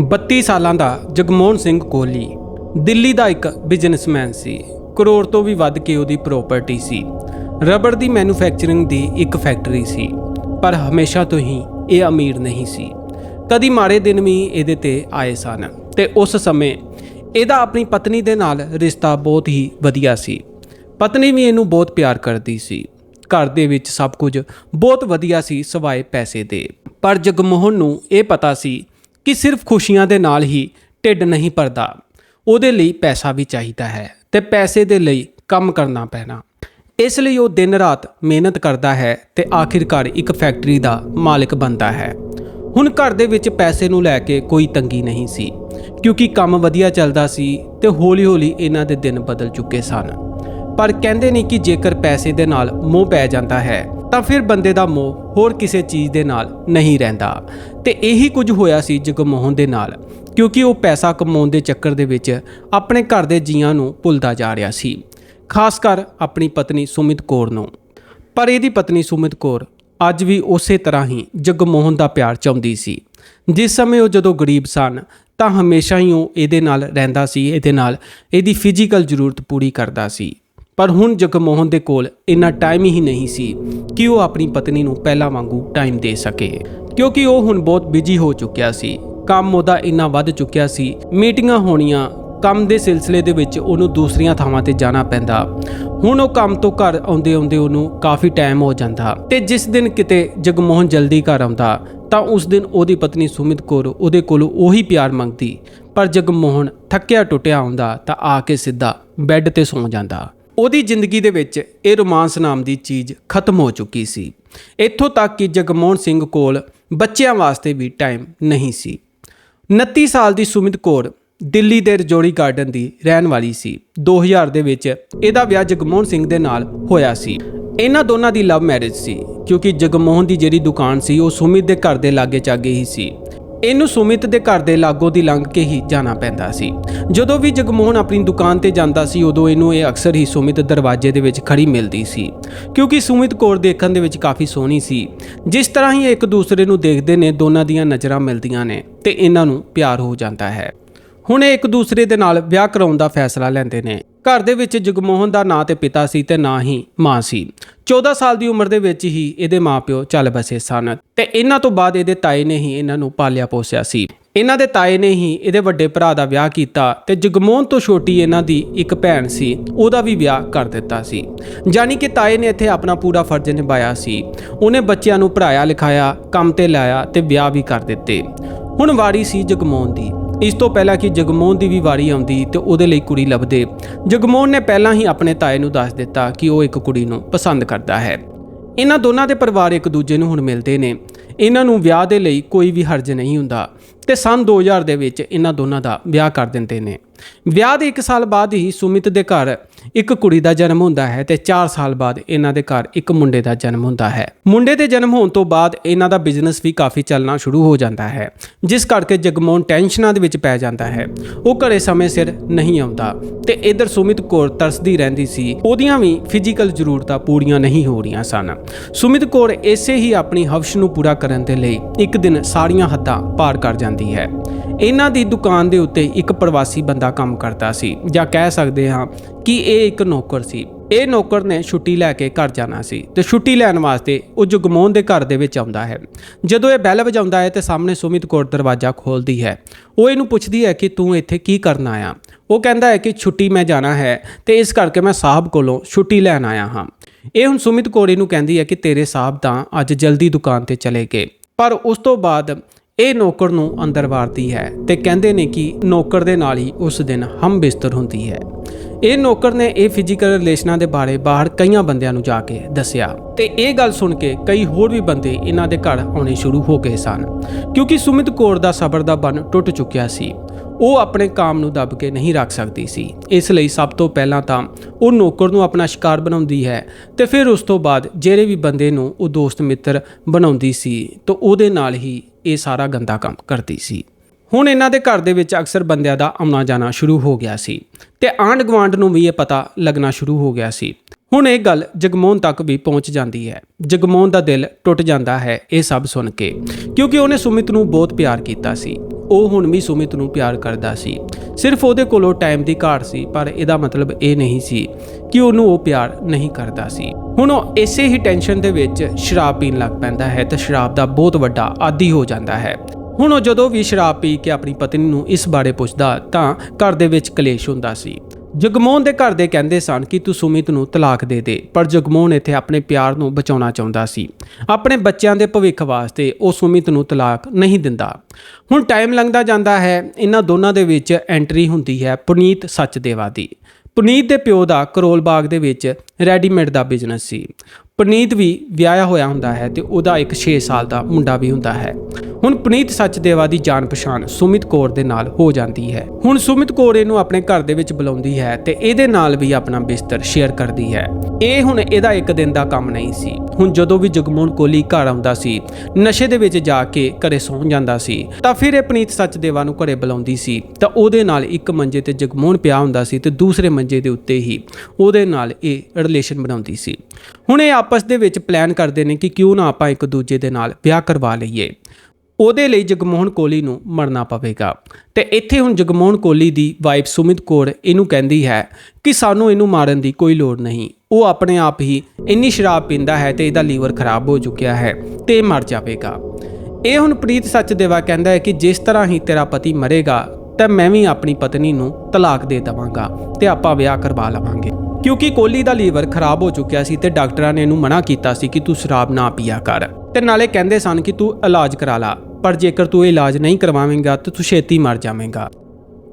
32 ਸਾਲਾਂ ਦਾ ਜਗਮੋਹਨ ਸਿੰਘ ਕੋਹਲੀ, ਦਿੱਲੀ ਦਾ ਇੱਕ ਬਿਜ਼ਨਸਮੈਨ ਸੀ। ਕਰੋੜ ਤੋਂ ਵੀ ਵੱਧ ਕੇ ਉਹਦੀ ਪ੍ਰਾਪਰਟੀ ਸੀ। ਰਬੜ ਦੀ ਮੈਨੂਫੈਕਚਰਿੰਗ ਦੀ ਇੱਕ ਫੈਕਟਰੀ ਸੀ, ਪਰ ਹਮੇਸ਼ਾ ਤੋਂ ਹੀ ਇਹ ਅਮੀਰ ਨਹੀਂ ਸੀ। ਕਦੀ ਮਾੜੇ ਦਿਨ ਵੀ ਇਹਦੇ ਤੇ ਆਏ ਸਨ ਤੇ ਉਸ ਸਮੇਂ ਇਹਦਾ ਆਪਣੀ ਪਤਨੀ ਦੇ ਨਾਲ ਰਿਸ਼ਤਾ ਬਹੁਤ ਹੀ ਵਧੀਆ ਸੀ। ਪਤਨੀ ਵੀ ਇਹਨੂੰ ਬਹੁਤ ਪਿਆਰ ਕਰਦੀ ਸੀ। ਘਰ ਦੇ ਵਿੱਚ ਸਭ ਕੁਝ ਬਹੁਤ ਵਧੀਆ ਸੀ, ਸਿਵਾਏ ਪੈਸੇ ਦੇ। ਪਰ ਜਗਮੋਹਨ ਨੂੰ ਇਹ ਪਤਾ ਸੀ ਕਿ ਸਿਰਫ ਖੁਸ਼ੀਆਂ ਦੇ ਨਾਲ ਹੀ ਢਿੱਡ ਨਹੀਂ ਭਰਦਾ। ਉਹਦੇ ਲਈ ਪੈਸਾ ਵੀ ਚਾਹੀਦਾ ਹੈ ਤੇ ਪੈਸੇ ਦੇ ਲਈ ਕੰਮ ਕਰਨਾ ਪੈਣਾ। ਇਸ ਲਈ ਉਹ ਦਿਨ ਰਾਤ ਮਿਹਨਤ ਕਰਦਾ ਹੈ ਤੇ ਆਖਿਰਕਾਰ ਇੱਕ ਫੈਕਟਰੀ ਦਾ ਮਾਲਕ ਬਣਦਾ ਹੈ। ਹੁਣ ਘਰ ਦੇ ਵਿੱਚ ਪੈਸੇ ਨੂੰ ਲੈ ਕੇ ਕੋਈ ਤੰਗੀ ਨਹੀਂ ਸੀ, ਕਿਉਂਕਿ ਕੰਮ ਵਧੀਆ ਚੱਲਦਾ ਸੀ ਤੇ ਹੌਲੀ-ਹੌਲੀ ਇਹਨਾਂ ਦੇ ਦਿਨ ਬਦਲ ਚੁੱਕੇ ਸਨ। ਪਰ ਕਹਿੰਦੇ ਨੇ ਕਿ ਜੇਕਰ ਪੈਸੇ ਦੇ ਨਾਲ ਮੋਹ ਪੈ ਜਾਂਦਾ ਹੈ ਤਾਂ ਫਿਰ ਬੰਦੇ ਦਾ ਮੋਹ ਹੋਰ ਕਿਸੇ ਚੀਜ਼ ਦੇ ਨਾਲ ਨਹੀਂ ਰਹਿੰਦਾ। ਤੇ ਇਹੀ ਕੁਝ ਹੋਇਆ ਸੀ ਜਗਮੋਹਨ ਦੇ ਨਾਲ, ਕਿਉਂਕਿ ਉਹ ਪੈਸਾ ਕਮਾਉਣ ਦੇ ਚੱਕਰ ਦੇ ਵਿੱਚ ਆਪਣੇ ਘਰ ਦੇ ਜੀਆਂ ਨੂੰ ਭੁੱਲਦਾ ਜਾ ਰਿਹਾ ਸੀ, ਖਾਸ ਕਰ ਆਪਣੀ ਪਤਨੀ ਸੁਮਿਤ ਕੌਰ ਨੂੰ। ਪਰ ਇਹਦੀ ਪਤਨੀ ਸੁਮਿਤ ਕੌਰ ਅੱਜ ਵੀ ਉਸੇ ਤਰ੍ਹਾਂ ਹੀ ਜਗਮੋਹਨ ਦਾ ਪਿਆਰ ਚਾਹੁੰਦੀ ਸੀ। ਜਿਸ ਸਮੇਂ ਉਹ ਜਦੋਂ ਗਰੀਬ ਸਨ, ਤਾਂ ਹਮੇਸ਼ਾ ਹੀ ਉਹ ਇਹਦੇ ਨਾਲ ਰਹਿੰਦਾ ਸੀ, ਇਹਦੇ ਨਾਲ ਇਹਦੀ ਫਿਜ਼ੀਕਲ ਜ਼ਰੂਰਤ ਪੂਰੀ ਕਰਦਾ ਸੀ। ਪਰ ਹੁਣ ਜਗਮੋਹਨ ਦੇ ਕੋਲ ਇੰਨਾ ਟਾਈਮ ਹੀ ਨਹੀਂ ਸੀ ਕਿ ਉਹ ਆਪਣੀ ਪਤਨੀ ਨੂੰ ਪਹਿਲਾਂ ਵਾਂਗੂ ਟਾਈਮ ਦੇ ਸਕੇ। ਕਿਉਂਕਿ ਉਹ ਹੁਣ ਬਹੁਤ ਬਿਜ਼ੀ ਹੋ ਚੁੱਕਿਆ ਸੀ। ਕੰਮ ਉਹਦਾ ਇੰਨਾ ਵੱਧ ਚੁੱਕਿਆ ਸੀ। ਮੀਟਿੰਗਾਂ ਹੋਣੀਆਂ, ਕੰਮ ਦੇ ਸਿਲਸਿਲੇ ਦੇ ਵਿੱਚ ਉਹਨੂੰ ਦੂਸਰੀਆਂ ਥਾਵਾਂ ਤੇ ਜਾਣਾ ਪੈਂਦਾ। ਹੁਣ ਉਹ ਕੰਮ ਤੋਂ ਘਰ ਆਉਂਦੇ ਆਉਂਦੇ ਉਹਨੂੰ ਕਾਫੀ ਟਾਈਮ ਹੋ ਜਾਂਦਾ। ਤੇ ਜਿਸ ਦਿਨ ਕਿਤੇ ਜਗਮੋਹਨ ਜਲਦੀ ਘਰ ਆਉਂਦਾ, ਤਾਂ ਉਸ ਦਿਨ ਉਹਦੀ ਪਤਨੀ ਸੁਮਿਤ ਕੌਰ ਉਹਦੇ ਕੋਲੋਂ ਉਹੀ ਪਿਆਰ ਮੰਗਦੀ। ਪਰ ਜਗਮੋਹਨ ਥੱਕਿਆ ਟੁੱਟਿਆ ਆਉਂਦਾ, ਤਾਂ ਆ ਕੇ ਸਿੱਧਾ ਬੈੱਡ ਤੇ ਸੌਂ ਜਾਂਦਾ। ਉਹਦੀ ਜ਼ਿੰਦਗੀ ਦੇ ਵਿੱਚ ਇਹ ਰੋਮਾਂਸ ਨਾਮ ਦੀ ਚੀਜ਼ ਖਤਮ ਹੋ ਚੁੱਕੀ ਸੀ। ਇੱਥੋਂ ਤੱਕ ਕਿ ਜਗਮੋਹਨ ਸਿੰਘ ਕੋਲ ਬੱਚਿਆਂ ਵਾਸਤੇ ਵੀ ਟਾਈਮ ਨਹੀਂ ਸੀ। 29 ਸਾਲ ਦੀ ਸੁਮਿਤ ਕੌਰ ਦਿੱਲੀ ਦੇ ਰਜੋੜੀ ਗਾਰਡਨ ਦੀ ਰਹਿਣ ਵਾਲੀ ਸੀ। 2000 ਦੇ ਵਿੱਚ ਇਹਦਾ ਵਿਆਹ ਜਗਮੋਹਨ ਸਿੰਘ ਦੇ ਨਾਲ ਹੋਇਆ ਸੀ। ਇਹਨਾਂ ਦੋਨਾਂ ਦੀ ਲਵ ਮੈਰਿਜ ਸੀ, ਕਿਉਂਕਿ ਜਗਮੋਹਨ ਦੀ ਜਿਹੜੀ ਦੁਕਾਨ ਸੀ, ਉਹ ਸੁਮਿਤ ਦੇ ਘਰ ਦੇ ਲਾਗੇ ਚਾਗੇ ਹੀ ਸੀ। ਇਹਨੂੰ ਸੁਮਿਤ ਦੇ ਘਰ ਦੇ ਲਾਗੋ ਦੀ ਲੰਘ ਕੇ ਹੀ ਜਾਣਾ ਪੈਂਦਾ ਸੀ। ਜਦੋਂ ਵੀ ਜਗਮੋਹਨ ਆਪਣੀ ਦੁਕਾਨ ਤੇ ਜਾਂਦਾ ਸੀ, ਉਦੋਂ ਇਹਨੂੰ ਇਹ ਅਕਸਰ ਹੀ ਸੁਮਿਤ ਦਰਵਾਜ਼ੇ ਦੇ ਵਿੱਚ ਖੜੀ ਮਿਲਦੀ ਸੀ। ਕਿਉਂਕਿ ਸੁਮਿਤ ਕੌਰ ਦੇਖਣ ਦੇ ਵਿੱਚ ਕਾਫੀ ਸੋਹਣੀ ਸੀ। ਜਿਸ ਤਰ੍ਹਾਂ ਹੀ ਇੱਕ ਦੂਸਰੇ ਨੂੰ ਦੇਖਦੇ ਨੇ, ਦੋਨਾਂ ਦੀਆਂ ਨਜ਼ਰਾਂ ਮਿਲਦੀਆਂ ਨੇ ਤੇ ਇਹਨਾਂ ਨੂੰ ਪਿਆਰ ਹੋ ਜਾਂਦਾ ਹੈ। ਹੁਣ ਇਹ ਇੱਕ ਦੂਸਰੇ ਦੇ ਨਾਲ ਵਿਆਹ ਕਰਾਉਣ ਦਾ ਫੈਸਲਾ ਲੈਂਦੇ ਨੇ। ਘਰ ਦੇ ਵਿੱਚ ਜਗਮੋਹਨ ਦਾ ਨਾਂ ਤੇ ਪਿਤਾ ਸੀ ਤੇ ਨਾ ਹੀ ਮਾਂ ਸੀ। 14 ਸਾਲ ਦੀ ਉਮਰ ਦੇ ਵਿੱਚ ਹੀ ਇਹਦੇ ਮਾਪਿਓ ਚੱਲ ਬਸੇ ਸਨ ਤੇ ਇਹਨਾਂ ਤੋਂ ਬਾਅਦ ਇਹਦੇ ਤਾਏ ਨੇ ਹੀ ਇਹਨਾਂ ਨੂੰ ਪਾਲਿਆ ਪੋਸਿਆ ਸੀ। ਇਹਨਾਂ ਦੇ ਤਾਏ ਨੇ ਹੀ ਇਹਦੇ ਵੱਡੇ ਭਰਾ ਦਾ ਵਿਆਹ ਕੀਤਾ ਤੇ ਜਗਮੋਹਨ ਤੋਂ ਛੋਟੀ ਇਹਨਾਂ ਦੀ ਇੱਕ ਭੈਣ ਸੀ, ਉਹਦਾ ਵੀ ਵਿਆਹ ਕਰ ਦਿੱਤਾ ਸੀ। ਜਾਨੀ ਕਿ ਤਾਏ ਨੇ ਇੱਥੇ ਆਪਣਾ ਪੂਰਾ ਫਰਜ਼ ਨਿਭਾਇਆ ਸੀ। ਉਹਨੇ ਬੱਚਿਆਂ ਨੂੰ ਪੜਾਇਆ ਲਿਖਾਇਆ ਕੰਮ ਤੇ ਲਾਇਆ ਤੇ ਵਿਆਹ ਵੀ ਕਰ ਦਿੱਤੇ। ਹੁਣ ਵਾਰੀ ਸੀ ਜਗਮੋਹਨ ਦੀ। ਇਸ ਤੋਂ ਪਹਿਲਾਂ ਕਿ ਜਗਮੋਹਨ ਦੀ ਵੀ ਵਾਰੀ ਆਉਂਦੀ ਤੇ ਉਹਦੇ ਲਈ ਕੁੜੀ ਲੱਭਦੇ। ਜਗਮੋਹਨ ਨੇ ਪਹਿਲਾਂ ਹੀ ਆਪਣੇ ਤਾਏ ਨੂੰ ਦੱਸ ਦਿੱਤਾ ਕਿ ਉਹ ਇੱਕ ਕੁੜੀ ਨੂੰ ਪਸੰਦ ਕਰਦਾ ਹੈ। ਇਹਨਾਂ ਦੋਨਾਂ ਦੇ ਪਰਿਵਾਰ ਇੱਕ ਦੂਜੇ ਨੂੰ ਹੁਣ ਮਿਲਦੇ ਨੇ। ਇਹਨਾਂ ਨੂੰ ਵਿਆਹ ਦੇ ਲਈ ਕੋਈ ਵੀ ਹਰਜ ਨਹੀਂ ਹੁੰਦਾ ਤੇ ਸਨ 2000 ਦੇ ਵਿੱਚ ਇਹਨਾਂ ਦੋਨਾਂ ਦਾ ਵਿਆਹ ਕਰ ਦਿੰਦੇ ਨੇ। ਵਿਆਹ ਦੇ 1 ਸਾਲ ਬਾਅਦ ਹੀ ਸੁਮਿਤ ਦੇ ਘਰ ਇੱਕ ਕੁੜੀ ਦਾ ਜਨਮ ਹੁੰਦਾ ਹੈ ਤੇ 4 ਸਾਲ ਬਾਅਦ ਇਹਨਾਂ ਦੇ ਘਰ ਇੱਕ ਮੁੰਡੇ ਦਾ ਜਨਮ ਹੁੰਦਾ ਹੈ। ਮੁੰਡੇ ਦੇ ਜਨਮ ਹੋਣ ਤੋਂ ਬਾਅਦ ਇਹਨਾਂ ਦਾ ਬਿਜ਼ਨਸ ਵੀ ਕਾਫੀ ਚੱਲਣਾ ਸ਼ੁਰੂ ਹੋ ਜਾਂਦਾ ਹੈ, ਜਿਸ ਕਰਕੇ ਜਗਮੋਹਨ ਟੈਨਸ਼ਨਾਂ ਦੇ ਵਿੱਚ ਪੈ ਜਾਂਦਾ ਹੈ। ਉਹ ਘਰੇ ਸਮੇਂ ਸਿਰ ਨਹੀਂ ਆਉਂਦਾ ਤੇ ਇਧਰ ਸੁਮਿਤ ਕੌਰ ਤਰਸਦੀ ਰਹਿੰਦੀ ਸੀ। ਉਹਦੀਆਂ ਵੀ ਫਿਜ਼ੀਕਲ ਜ਼ਰੂਰਤਾਂ ਪੂਰੀਆਂ ਨਹੀਂ ਹੋ ਰਹੀਆਂ ਸਨ। ਸੁਮਿਤ ਕੌਰ ਇਸੇ ਹੀ ਆਪਣੀ ਹਵਸ਼ ਨੂੰ ਪੂਰਾ ਕਰਨ ਦੇ ਲਈ ਇੱਕ ਦਿਨ ਸਾਰੀਆਂ ਹੱਦਾਂ ਪਾਰ ਕਰ ਜਾਂਦੀ ਹੈ। ਇਹਨਾਂ ਦੀ ਦੁਕਾਨ ਦੇ ਉੱਤੇ ਇੱਕ ਪ੍ਰਵਾਸੀ ਬੰਦਾ ਕੰਮ ਕਰਦਾ ਸੀ, ਜਾਂ ਕਹਿ ਸਕਦੇ ਹਾਂ ਕਿ ਇਹ ਇੱਕ ਨੌਕਰ ਸੀ। ਇਹ ਨੌਕਰ ਨੇ ਛੁੱਟੀ ਲੈ ਕੇ ਘਰ ਜਾਣਾ ਸੀ ਤੇ ਛੁੱਟੀ ਲੈਣ ਵਾਸਤੇ ਉਹ ਜਗਮੋਹਨ ਦੇ ਘਰ ਦੇ ਵਿੱਚ ਆਉਂਦਾ ਹੈ। ਜਦੋਂ ਇਹ ਬੈਲ ਵਜਾਉਂਦਾ ਹੈ ਤੇ ਸਾਹਮਣੇ ਸੁਮਿਤ ਕੌਰ ਦਰਵਾਜ਼ਾ ਖੋਲਦੀ ਹੈ। ਉਹ ਇਹਨੂੰ ਪੁੱਛਦੀ ਹੈ ਕਿ ਤੂੰ ਇੱਥੇ ਕੀ ਕਰਨ ਆਇਆ? ਉਹ ਕਹਿੰਦਾ ਹੈ ਕਿ ਛੁੱਟੀ ਮੈਂ ਜਾਣਾ ਹੈ ਤੇ ਇਸ ਕਰਕੇ ਮੈਂ ਸਾਹਿਬ ਕੋਲੋਂ ਛੁੱਟੀ ਲੈਣ ਆਇਆ ਹਾਂ। ਇਹ ਹੁਣ ਸੁਮਿਤ ਕੌਰ ਇਹਨੂੰ ਕਹਿੰਦੀ ਹੈ ਕਿ ਤੇਰੇ ਸਾਹਿਬ ਤਾਂ ਅੱਜ ਜਲਦੀ ਦੁਕਾਨ ਤੇ ਚਲੇ ਗਏ। ਪਰ ਉਸ ਤੋਂ ਬਾਅਦ ਇਹ ਨੌਕਰ ਨੂੰ ਅੰਦਰ ਵਾਰਦੀ ਹੈ ਤੇ ਕਹਿੰਦੇ ਨੇ ਕਿ ਨੌਕਰ ਦੇ ਨਾਲ ਹੀ ਉਸ ਦਿਨ ਹਮ ਬਿਸਤਰ ਹੁੰਦੀ ਹੈ। ਇਹ ਨੌਕਰ ਨੇ ਇਹ ਫਿਜ਼ੀਕਲ ਰਿਲੇਸ਼ਨਾਂ ਦੇ ਬਾਰੇ ਬਾਹਰ ਕਈਆਂ ਬੰਦਿਆਂ ਨੂੰ ਜਾ ਕੇ ਦੱਸਿਆ ਤੇ ਇਹ ਗੱਲ ਸੁਣ ਕੇ ਕਈ ਹੋਰ ਵੀ ਬੰਦੇ ਇਹਨਾਂ ਦੇ ਘਰ ਆਉਣੇ ਸ਼ੁਰੂ ਹੋ ਗਏ ਸਨ, ਕਿਉਂਕਿ ਸੁਮਿਤ ਕੌਰ ਦਾ ਸਬਰ ਦਾ ਬੰਨ ਟੁੱਟ ਚੁੱਕਿਆ ਸੀ। ਉਹ ਆਪਣੇ ਕਾਮ ਨੂੰ ਦੱਬ ਕੇ ਨਹੀਂ ਰੱਖ ਸਕਦੀ ਸੀ। ਇਸ ਲਈ ਸਭ ਤੋਂ ਪਹਿਲਾਂ ਤਾਂ ਉਹ ਨੌਕਰ ਨੂੰ ਆਪਣਾ ਸ਼ਿਕਾਰ ਬਣਾਉਂਦੀ ਹੈ ਤੇ ਫਿਰ ਉਸ ਤੋਂ ਬਾਅਦ ਜਿਹੜੇ ਵੀ ਬੰਦੇ ਨੂੰ ਉਹ ਦੋਸਤ ਮਿੱਤਰ ਬਣਾਉਂਦੀ ਸੀ, ਤਾਂ ਉਹਦੇ ਨਾਲ ਹੀ ਇਹ ਸਾਰਾ ਗੰਦਾ ਕੰਮ ਕਰਦੀ ਸੀ। ਹੁਣ ਇਹਨਾਂ ਦੇ ਘਰ ਦੇ ਵਿੱਚ ਅਕਸਰ ਬੰਦਿਆਂ ਦਾ ਆਉਣਾ ਜਾਣਾ ਸ਼ੁਰੂ ਹੋ ਗਿਆ ਸੀ ਤੇ ਆਂਢ ਗੁਆਂਢ ਨੂੰ ਵੀ ਇਹ ਪਤਾ ਲੱਗਣਾ ਸ਼ੁਰੂ ਹੋ ਗਿਆ ਸੀ। ਹੁਣ ਇਹ ਗੱਲ ਜਗਮੋਹਨ ਤੱਕ ਵੀ ਪਹੁੰਚ ਜਾਂਦੀ ਹੈ। ਜਗਮੋਹਨ ਦਾ ਦਿਲ ਟੁੱਟ ਜਾਂਦਾ ਹੈ ਇਹ ਸਭ ਸੁਣ ਕੇ, ਕਿਉਂਕਿ ਉਹਨੇ ਸੁਮਿਤ ਨੂੰ ਬਹੁਤ ਪਿਆਰ ਕੀਤਾ ਸੀ। ਉਹ ਹੁਣ ਵੀ ਸੁਮਿਤ ਨੂੰ ਪਿਆਰ ਕਰਦਾ ਸੀ। ਸਿਰਫ ਉਹਦੇ ਕੋਲੋਂ ਟਾਈਮ ਦੀ ਘਾਟ ਸੀ, ਪਰ ਇਹਦਾ ਮਤਲਬ ਇਹ ਨਹੀਂ ਸੀ ਕਿ ਉਹਨੂੰ ਉਹ ਪਿਆਰ ਨਹੀਂ ਕਰਦਾ ਸੀ। ਹੁਣ ਉਹ ਇਸੇ ਹੀ ਟੈਨਸ਼ਨ ਦੇ ਵਿੱਚ ਸ਼ਰਾਬ ਪੀਣ ਲੱਗ ਪੈਂਦਾ ਹੈ ਤੇ ਸ਼ਰਾਬ ਦਾ ਬਹੁਤ ਵੱਡਾ ਆਦੀ ਹੋ ਜਾਂਦਾ ਹੈ। ਹੁਣ ਉਹ ਜਦੋਂ ਵੀ ਸ਼ਰਾਬ ਪੀ ਕੇ ਆਪਣੀ ਪਤਨੀ ਨੂੰ ਇਸ ਬਾਰੇ ਪੁੱਛਦਾ ਤਾਂ ਘਰ ਦੇ ਵਿੱਚ ਕਲੇਸ਼ ਹੁੰਦਾ ਸੀ। ਜਗਮੋਹਨ ਦੇ ਘਰ ਦੇ ਕਹਿੰਦੇ ਸਨ ਕਿ ਤੂੰ ਸੁਮਿਤ ਨੂੰ ਤਲਾਕ ਦੇ ਦੇ, ਪਰ ਜਗਮੋਹਨ ਇੱਥੇ ਆਪਣੇ ਪਿਆਰ ਨੂੰ ਬਚਾਉਣਾ ਚਾਹੁੰਦਾ ਸੀ। ਆਪਣੇ ਬੱਚਿਆਂ ਦੇ ਭਵਿੱਖ ਵਾਸਤੇ ਉਹ ਸੁਮਿਤ ਨੂੰ ਤਲਾਕ ਨਹੀਂ ਦਿੰਦਾ। ਹੁਣ ਟਾਈਮ ਲੰਘਦਾ ਜਾਂਦਾ ਹੈ, ਇਹਨਾਂ ਦੋਨਾਂ ਦੇ ਵਿੱਚ ਐਂਟਰੀ ਹੁੰਦੀ ਹੈ ਪੁਨੀਤ ਸੱਚਦੇਵਾ ਦੀ। ਪੁਨੀਤ ਦੇ ਪਿਓ ਦਾ ਕਰੋਲ ਬਾਗ ਦੇ ਵਿੱਚ ਰੈਡੀਮੇਡ ਦਾ ਬਿਜ਼ਨਸ ਸੀ। ਪਨੀਤ ਵੀ ਵਿਆਹਿਆ ਹੋਇਆ ਹੁੰਦਾ ਹੈ ਤੇ ਉਹਦਾ ਇੱਕ 6 ਸਾਲ ਦਾ ਮੁੰਡਾ ਵੀ ਹੁੰਦਾ ਹੈ। ਹੁਣ ਪੁਨੀਤ ਸੱਚਦੇਵਾ ਦੀ ਜਾਣ ਪਛਾਣ ਸੁਮਿਤ ਕੌਰ ਦੇ ਨਾਲ ਹੋ ਜਾਂਦੀ ਹੈ। ਹੁਣ ਸੁਮਿਤ ਕੌਰ ਇਹਨੂੰ ਆਪਣੇ ਘਰ ਦੇ ਵਿੱਚ ਬੁਲਾਉਂਦੀ ਹੈ ਤੇ ਇਹਦੇ ਨਾਲ ਵੀ ਆਪਣਾ ਬਿਸਤਰ ਸ਼ੇਅਰ ਕਰਦੀ ਹੈ। ਇਹ ਹੁਣ ਇਹਦਾ ਇੱਕ ਦਿਨ ਦਾ ਕੰਮ ਨਹੀਂ ਸੀ। ਹੁਣ ਜਦੋਂ ਵੀ ਜਗਮੋਹਨ ਕੋਲੀ ਘਰ ਆਉਂਦਾ ਸੀ, ਨਸ਼ੇ ਦੇ ਵਿੱਚ ਜਾ ਕੇ ਘਰੇ ਸੌਂ ਜਾਂਦਾ ਸੀ, ਤਾਂ ਫਿਰ ਇਹ ਪਨੀਤ ਸੱਚਦੇਵਾ ਨੂੰ ਘਰੇ ਬੁਲਾਉਂਦੀ ਸੀ। ਤਾਂ ਉਹਦੇ ਨਾਲ ਇੱਕ ਮੰਜੇ ਤੇ ਜਗਮੋਹਨ ਪਿਆ ਹੁੰਦਾ ਸੀ ਤੇ ਦੂਸਰੇ ਮੰਜੇ ਦੇ ਉੱਤੇ ਹੀ ਉਹਦੇ ਨਾਲ ਇਹ ਰਿਲੇਸ਼ਨ ਬਣਾਉਂਦੀ ਸੀ। ਹੁਣ ਇਹ ਆਪਸ ਦੇ ਵਿੱਚ ਪਲਾਨ ਕਰਦੇ ਨੇ ਕਿ ਕਿਉਂ ਨਾ ਆਪਾਂ ਇੱਕ ਦੂਜੇ ਦੇ ਨਾਲ ਵਿਆਹ ਕਰਵਾ ਲਈਏ। ਉਹਦੇ ਲਈ ਜਗਮੋਹਨ ਕੋਲੀ ਨੂੰ ਮਰਨਾ ਪਵੇਗਾ। ਤੇ ਇੱਥੇ ਹੁਣ ਜਗਮੋਹਨ ਕੋਲੀ ਦੀ ਵਾਈਫ ਸੁਮਿਤ ਕੌਰ ਇਹਨੂੰ ਕਹਿੰਦੀ ਹੈ ਕਿ ਸਾਨੂੰ ਇਹਨੂੰ ਮਾਰਨ ਦੀ ਕੋਈ ਲੋੜ ਨਹੀਂ। ਉਹ ਆਪਣੇ ਆਪ ਹੀ ਇੰਨੀ ਸ਼ਰਾਬ ਪੀਂਦਾ ਹੈ ਤੇ ਇਹਦਾ ਲੀਵਰ ਖਰਾਬ ਹੋ ਚੁੱਕਿਆ ਹੈ ਤੇ ਇਹ ਮਰ ਜਾਵੇਗਾ। ਇਹ ਹੁਣ ਪ੍ਰੀਤ ਸੱਚਦੇਵਾ ਕਹਿੰਦਾ ਹੈ ਕਿ ਜਿਸ ਤਰ੍ਹਾਂ ਹੀ ਤੇਰਾ ਪਤੀ ਮਰੇਗਾ, ਤਾਂ ਮੈਂ ਵੀ ਆਪਣੀ ਪਤਨੀ ਨੂੰ ਤਲਾਕ ਦੇ ਦੇਵਾਂਗਾ ਤੇ ਆਪਾਂ ਵਿਆਹ ਕਰਵਾ ਲਵਾਂਗੇ। ਕਿਉਂਕਿ ਕੋਹਲੀ ਦਾ ਲੀਵਰ ਖਰਾਬ ਹੋ ਚੁੱਕਿਆ ਸੀ ਤੇ ਡਾਕਟਰਾਂ ਨੇ ਇਹਨੂੰ ਮਨਾ ਕੀਤਾ ਸੀ ਕਿ ਤੂੰ ਸ਼ਰਾਬ ਨਾ ਪੀਆ ਕਰ। ਤੇ ਨਾਲੇ ਕਹਿੰਦੇ ਸਨ ਕਿ ਤੂੰ ਇਲਾਜ ਕਰਾ ਲਾ, ਪਰ ਜੇਕਰ ਤੂੰ ਇਲਾਜ ਨਹੀਂ ਕਰਵਾਵੇਂਗਾ ਤਾਂ ਤੂੰ ਛੇਤੀ ਮਰ ਜਾਵੇਂਗਾ।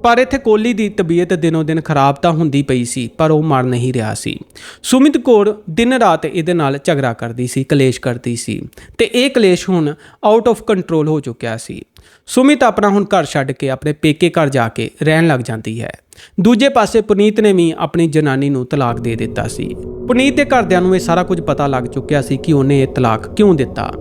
ਪਰ ਇੱਥੇ ਕੋਹਲੀ ਦੀ ਤਬੀਅਤ ਦਿਨੋਂ ਦਿਨ ਖਰਾਬ ਤਾਂ ਹੁੰਦੀ ਪਈ ਸੀ, ਪਰ ਉਹ ਮਰ ਨਹੀਂ ਰਿਹਾ ਸੀ। ਸੁਮਿਤ ਕੌਰ ਦਿਨ ਰਾਤ ਇਹਦੇ ਨਾਲ ਝਗੜਾ ਕਰਦੀ ਸੀ, ਕਲੇਸ਼ ਕਰਦੀ ਸੀ। ਤੇ ਇਹ ਕਲੇਸ਼ ਹੁਣ ਆਊਟ ਆਫ ਕੰਟਰੋਲ ਹੋ ਚੁੱਕਿਆ ਸੀ। ਸੁਮਿਤ ਆਪਣਾ ਹੁਣ ਘਰ ਛੱਡ ਕੇ ਆਪਣੇ ਪੇਕੇ ਘਰ ਜਾ ਕੇ ਰਹਿਣ ਲੱਗ ਜਾਂਦੀ ਹੈ। ਦੂਜੇ ਪਾਸੇ ਪੁਨੀਤ ਨੇ ਵੀ ਆਪਣੀ ਜਨਾਨੀ ਨੂੰ ਤਲਾਕ ਦੇ ਦਿੱਤਾ ਸੀ। ਪੁਨੀਤ ਦੇ ਘਰਦਿਆਂ ਨੂੰ ਇਹ ਸਾਰਾ ਕੁਝ ਪਤਾ ਲੱਗ ਚੁੱਕਿਆ ਸੀ ਕਿ ਉਹਨੇ ਇਹ ਤਲਾਕ ਕਿਉਂ ਦਿੱਤਾ।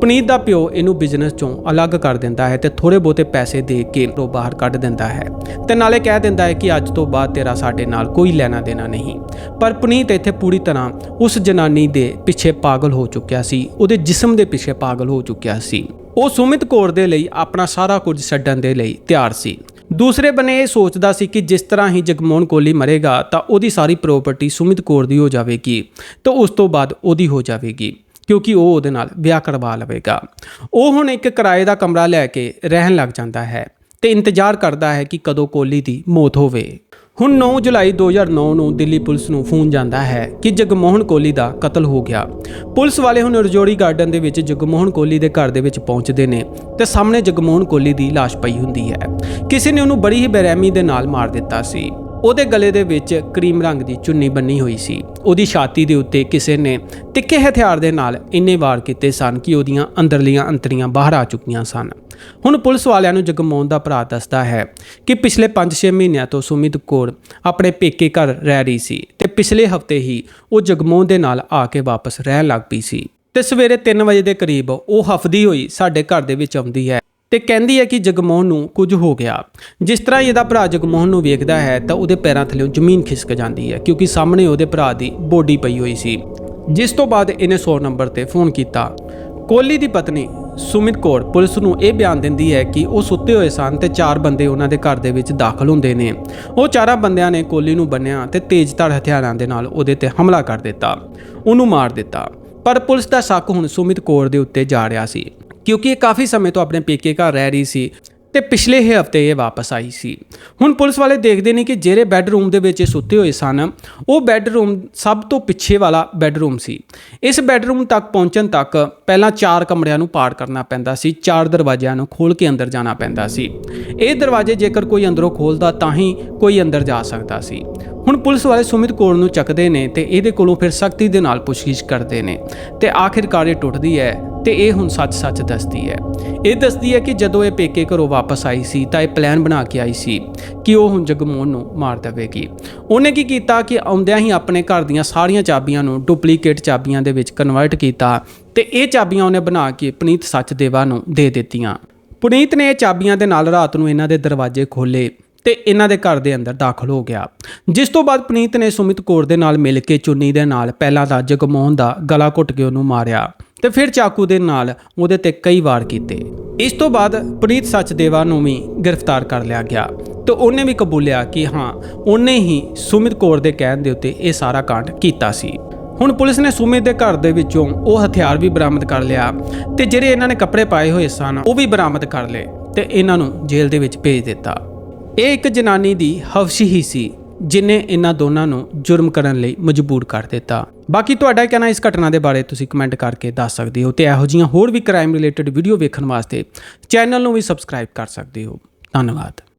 ਪੁਨੀਤ ਦਾ ਪਿਓ ਇਹਨੂੰ ਬਿਜ਼ਨਸ ਚੋਂ ਅਲੱਗ ਕਰ ਦਿੰਦਾ ਹੈ ਤੇ ਥੋੜੇ ਬਹੁਤੇ ਪੈਸੇ ਦੇ ਕੇ ਉਹ ਬਾਹਰ ਕੱਢ ਦਿੰਦਾ ਹੈ। ਤੇ ਨਾਲੇ ਕਹਿ ਦਿੰਦਾ ਹੈ ਕਿ ਅੱਜ ਤੋਂ ਬਾਅਦ ਤੇਰਾ ਸਾਡੇ ਨਾਲ ਕੋਈ ਲੈਣਾ ਦੇਣਾ ਨਹੀਂ। ਪਰ ਪੁਨੀਤ ਇੱਥੇ ਪੂਰੀ ਤਰ੍ਹਾਂ ਉਸ ਜਨਾਨੀ ਦੇ ਪਿੱਛੇ ਪਾਗਲ ਹੋ ਚੁੱਕਿਆ ਸੀ। ਉਹਦੇ ਜਿਸਮ ਦੇ ਪਿੱਛੇ ਪਾਗਲ ਹੋ ਚੁੱਕਿਆ ਸੀ। ਉਹ ਸੁਮਿਤ ਕੌਰ ਦੇ ਲਈ ਆਪਣਾ ਸਾਰਾ ਕੁਝ ਛੱਡਣ ਦੇ ਲਈ ਤਿਆਰ ਸੀ। ਦੂਸਰੇ ਬਨੇ ਇਹ ਸੋਚਦਾ ਸੀ ਕਿ ਜਿਸ ਤਰ੍ਹਾਂ ਹੀ ਜਗਮੋਹਨ ਕੋਲੀ ਮਰੇਗਾ ਤਾਂ ਉਹਦੀ ਸਾਰੀ ਪ੍ਰਾਪਰਟੀ ਸੁਮਿਤ ਕੌਰ ਦੀ ਹੋ ਜਾਵੇਗੀ ਤੇ ਉਸ ਤੋਂ ਬਾਅਦ ਉਹਦੀ ਹੋ ਜਾਵੇਗੀ, ਕਿਉਂਕਿ ਉਹ ਉਹਦੇ ਨਾਲ ਵਿਆਹ ਕਰਵਾ ਲਵੇਗਾ। ਉਹ ਹੁਣ ਇੱਕ ਕਿਰਾਏ ਦਾ ਕਮਰਾ ਲੈ ਕੇ ਰਹਿਣ ਲੱਗ ਜਾਂਦਾ ਹੈ ਤੇ ਇੰਤਜ਼ਾਰ ਕਰਦਾ ਹੈ ਕਿ ਕਦੋਂ ਕੋਲੀ ਦੀ ਮੌਤ ਹੋਵੇ। ਹੁਣ 9 ਜੁਲਾਈ 2009 ਨੂੰ ਦਿੱਲੀ ਪੁਲਿਸ ਨੂੰ ਫੋਨ ਜਾਂਦਾ ਹੈ ਕਿ ਜਗਮੋਹਨ ਕੋਲੀ ਦਾ ਕਤਲ ਹੋ ਗਿਆ। ਪੁਲਿਸ ਵਾਲੇ ਹੁਣ ਰਜੋੜੀ ਗਾਰਡਨ ਦੇ ਵਿੱਚ ਜਗਮੋਹਨ ਕੋਲੀ ਦੇ ਘਰ ਦੇ ਵਿੱਚ ਪਹੁੰਚਦੇ ਨੇ ਤੇ ਸਾਹਮਣੇ ਜਗਮੋਹਨ ਕੋਲੀ ਦੀ ਲਾਸ਼ ਪਈ ਹੁੰਦੀ ਹੈ। ਕਿਸੇ ਨੇ ਉਹਨੂੰ ਬੜੀ ਹੀ ਬੇਰਹਿਮੀ ਦੇ ਨਾਲ ਮਾਰ ਦਿੱਤਾ ਸੀ। ਉਹਦੇ ਗਲੇ ਦੇ ਵਿੱਚ ਕਰੀਮ ਰੰਗ ਦੀ ਚੁੰਨੀ ਬੰਨੀ ਹੋਈ ਸੀ। ਉਹਦੀ ਛਾਤੀ ਦੇ ਉੱਤੇ ਕਿਸੇ ਨੇ ਤਿੱਖੇ ਹਥਿਆਰ ਦੇ ਨਾਲ ਇੰਨੇ ਵਾਰ ਕੀਤੇ ਸਨ ਕਿ ਉਹਦੀਆਂ ਅੰਦਰਲੀਆਂ ਅੰਤਰੀਆਂ ਬਾਹਰ ਆ ਚੁੱਕੀਆਂ ਸਨ। ਹੁਣ ਪੁਲਿਸ ਵਾਲਿਆਂ ਨੂੰ ਜਗਮੋਹਨ ਦਾ ਭਰਾ ਦੱਸਦਾ ਹੈ ਕਿ ਪਿਛਲੇ 5-6 ਮਹੀਨਿਆਂ ਤੋਂ ਸੁਮਿਤ ਕੌਰ ਆਪਣੇ ਪੇਕੇ ਘਰ ਰਹਿ ਰਹੀ ਸੀ ਤੇ ਪਿਛਲੇ ਹਫ਼ਤੇ ਹੀ ਉਹ ਜਗਮੋਹਨ ਦੇ ਨਾਲ ਆ ਕੇ ਵਾਪਸ ਰਹਿਣ ਲੱਗ ਪਈ ਸੀ। ਤੇ ਸਵੇਰੇ 3 ਵਜੇ ਦੇ ਕਰੀਬ ਉਹ ਹਫਦੀ ਹੋਈ ਸਾਡੇ ਘਰ ਦੇ ਵਿੱਚ ਆਉਂਦੀ ਹੈ। ਤੇ ਕਹਿੰਦੀ ਹੈ ਕਿ ਜਗਮੋਹਨ ਨੂੰ ਕੁਝ ਹੋ ਗਿਆ। ਜਿਸ ਤਰ੍ਹਾਂ ਇਹਦਾ ਭਰਾ ਜਗਮੋਹਨ ਨੂੰ ਵੇਖਦਾ ਹੈ, ਤਾਂ ਉਹਦੇ ਪੈਰਾਂ ਥੱਲੇੋਂ ਜ਼ਮੀਨ ਖਿਸਕ ਜਾਂਦੀ ਹੈ, ਕਿਉਂਕਿ ਸਾਹਮਣੇ ਉਹਦੇ ਭਰਾ ਦੀ ਬੋਡੀ ਪਈ ਹੋਈ ਸੀ। ਜਿਸ ਤੋਂ ਬਾਅਦ ਇਹਨੇ 100 ਨੰਬਰ ਤੇ ਫੋਨ ਕੀਤਾ। ਕੋਹਲੀ ਦੀ ਪਤਨੀ ਸੁਮਿਤ ਕੌਰ ਪੁਲਿਸ ਨੂੰ ਇਹ ਬਿਆਨ ਦਿੰਦੀ ਹੈ ਕਿ ਉਹ ਸੁੱਤੇ ਹੋਏ ਸਨ ਤੇ ਚਾਰ ਬੰਦੇ ਉਹਨਾਂ ਦੇ ਘਰ ਦੇ ਵਿੱਚ ਦਾਖਲ ਹੁੰਦੇ ਨੇ। ਉਹ ਚਾਰਾਂ ਬੰਦਿਆਂ ਨੇ ਕੋਹਲੀ ਨੂੰ ਬੰਨਿਆ ਤੇ ਤੇਜ਼ਧਾਰ ਹਥਿਆਰਾਂ ਦੇ ਨਾਲ ਉਹਦੇ ਤੇ ਹਮਲਾ ਕਰ ਦਿੱਤਾ। ਉਹਨੂੰ ਮਾਰ ਦਿੱਤਾ। ਪਰ ਪੁਲਿਸ ਦਾ ਸ਼ੱਕ ਹੁਣ ਸੁਮਿਤ ਕੌਰ ਦੇ ਉੱਤੇ ਜਾ ਰਿਹਾ ਸੀ। ਕਿਉਂਕਿ ਇਹ ਕਾਫੀ ਸਮੇਂ ਤੋਂ ਆਪਣੇ ਪੇਕੇ ਘਰ ਰਹਿ ਰਹੀ ਸੀ ਤੇ ਪਿਛਲੇ ਹੀ ਹਫ਼ਤੇ ਇਹ ਵਾਪਸ ਆਈ ਸੀ। ਹੁਣ ਪੁਲਿਸ ਵਾਲੇ ਦੇਖਦੇ ਨੇ ਕਿ ਜਿਹੜੇ ਬੈੱਡਰੂਮ ਦੇ ਵਿੱਚ ਇਹ ਸੁੱਤੇ ਹੋਏ ਸਨ, ਉਹ ਬੈੱਡਰੂਮ ਸਭ ਤੋਂ ਪਿੱਛੇ ਵਾਲਾ ਬੈੱਡਰੂਮ ਸੀ। ਇਸ ਬੈੱਡਰੂਮ ਤੱਕ ਪਹੁੰਚਣ ਤੱਕ ਪਹਿਲਾਂ ਚਾਰ ਕਮਰਿਆਂ ਨੂੰ ਪਾਰ ਕਰਨਾ ਪੈਂਦਾ ਸੀ, ਚਾਰ ਦਰਵਾਜ਼ਿਆਂ ਨੂੰ ਖੋਲ ਕੇ ਅੰਦਰ ਜਾਣਾ ਪੈਂਦਾ ਸੀ। ਇਹ ਦਰਵਾਜ਼ੇ ਜੇਕਰ ਕੋਈ ਅੰਦਰੋਂ ਖੋਲਦਾ ਤਾਂ ਹੀ ਕੋਈ ਅੰਦਰ ਜਾ ਸਕਦਾ ਸੀ। ਹੁਣ ਪੁਲਿਸ ਵਾਲੇ ਸੁਮਿਤ ਕੌਰ ਨੂੰ ਚੱਕਦੇ ਨੇ ਤੇ ਇਹਦੇ ਕੋਲੋਂ ਫਿਰ ਸਖਤੀ ਦੇ ਨਾਲ ਪੁੱਛਗਿੱਛ ਕਰਦੇ ਨੇ ਤੇ ਆਖਿਰਕਾਰ ਇਹ ਟੁੱਟਦੀ ਹੈ ਤੇ ਇਹ ਹੁਣ ਸੱਚ-ਸੱਚ ਦੱਸਦੀ ਹੈ। ਇਹ ਦੱਸਦੀ ਹੈ ਕਿ ਜਦੋਂ ਇਹ ਪੇਕੇ ਘਰੋਂ ਵਾਪਸ ਆਈ ਸੀ ਤਾਂ ਇਹ ਪਲਾਨ ਬਣਾ ਕੇ ਆਈ ਸੀ ਕਿ ਉਹ ਹੁਣ ਜਗਮੋਹਨ ਨੂੰ ਮਾਰ ਦੇਵੇਗੀ। ਉਹਨੇ ਕੀ ਕੀਤਾ ਕਿ ਆਉਂਦਿਆਂ ਹੀ ਆਪਣੇ ਘਰ ਦੀਆਂ ਸਾਰੀਆਂ ਚਾਬੀਆਂ ਨੂੰ ਡੁਪਲੀਕੇਟ ਚਾਬੀਆਂ ਦੇ ਵਿੱਚ ਕਨਵਰਟ ਕੀਤਾ ਤੇ ਇਹ ਚਾਬੀਆਂ ਉਹਨੇ ਬਣਾ ਕੇ ਪੁਨੀਤ ਸੱਚਦੇਵਾ ਨੂੰ ਦੇ ਦਿੱਤੀਆਂ। ਪੁਨੀਤ ਨੇ ਇਹ ਚਾਬੀਆਂ ਦੇ ਨਾਲ ਰਾਤ ਨੂੰ ਇਹਨਾਂ ਦੇ ਦਰਵਾਜ਼ੇ ਖੋਲੇ ਤੇ ਇਹਨਾਂ ਦੇ ਘਰ ਦੇ ਅੰਦਰ ਦਾਖਲ ਹੋ ਗਿਆ। ਜਿਸ ਤੋਂ ਬਾਅਦ ਪੁਨੀਤ ਨੇ ਸੁਮਿਤ ਕੌਰ ਦੇ ਨਾਲ ਮਿਲ ਕੇ ਚੁੰਨੀ ਦੇ ਨਾਲ ਪਹਿਲਾਂ ਤਾਂ ਜਗਮੋਹਨ ਦਾ ਗਲਾ ਘੁੱਟ ਕੇ ਉਹਨੂੰ ਮਾਰਿਆ ਤੇ ਫਿਰ ਚਾਕੂ ਦੇ ਨਾਲ ਉਹਦੇ ਤੇ ਕਈ ਵਾਰ ਕੀਤੇ। ਇਸ ਤੋਂ ਬਾਅਦ ਪ੍ਰੀਤ ਸੱਚਦੇਵਾ ਨੂੰ ਵੀ ਗ੍ਰਿਫਤਾਰ ਕਰ ਲਿਆ ਗਿਆ ਤੇ ਉਹਨੇ ਵੀ ਕਬੂਲਿਆ ਕਿ ਹਾਂ, ਉਹਨੇ ਹੀ ਸੁਮਿਤ ਕੌਰ ਦੇ ਕਹਿਣ ਦੇ ਉੱਤੇ ਇਹ ਸਾਰਾ ਕਾਂਡ ਕੀਤਾ ਸੀ। ਹੁਣ ਪੁਲਿਸ ਨੇ ਸੁਮਿਤ ਦੇ ਘਰ ਦੇ ਵਿੱਚੋਂ ਉਹ ਹਥਿਆਰ ਵੀ ਬਰਾਮਦ ਕਰ ਲਿਆ ਤੇ ਜਿਹੜੇ ਇਹਨਾਂ ਨੇ ਕੱਪੜੇ ਪਾਏ ਹੋਏ ਸਨ, ਉਹ ਵੀ ਬਰਾਮਦ ਕਰ ਲਏ ਤੇ ਇਹਨਾਂ ਨੂੰ ਜੇਲ੍ਹ ਦੇ ਵਿੱਚ ਭੇਜ ਦਿੱਤਾ। ਇਹ ਇੱਕ ਜਨਾਨੀ ਦੀ ਹਵਸ਼ ਹੀ ਸੀ, ਜਿਨੇ ਇਹਨਾਂ ਦੋਨਾਂ ਨੂੰ ਜੁਰਮ ਕਰਨ ਲਈ ਮਜਬੂਰ ਕਰ ਦਿੱਤਾ। ਬਾਕੀ ਤੁਹਾਡਾ ਕਹਿਣਾ ਇਸ ਘਟਨਾ ਦੇ ਬਾਰੇ ਤੁਸੀਂ ਕਮੈਂਟ ਕਰਕੇ ਦੱਸ ਸਕਦੇ ਹੋ ਤੇ ਇਹੋ ਜਿਹੀਆਂ ਹੋਰ ਵੀ ਕ੍ਰਾਈਮ ਰਿਲੇਟਡ ਵੀਡੀਓ ਵੇਖਣ ਵਾਸਤੇ ਚੈਨਲ ਨੂੰ ਵੀ ਸਬਸਕ੍ਰਾਈਬ ਕਰ ਸਕਦੇ ਹੋ। ਧੰਨਵਾਦ।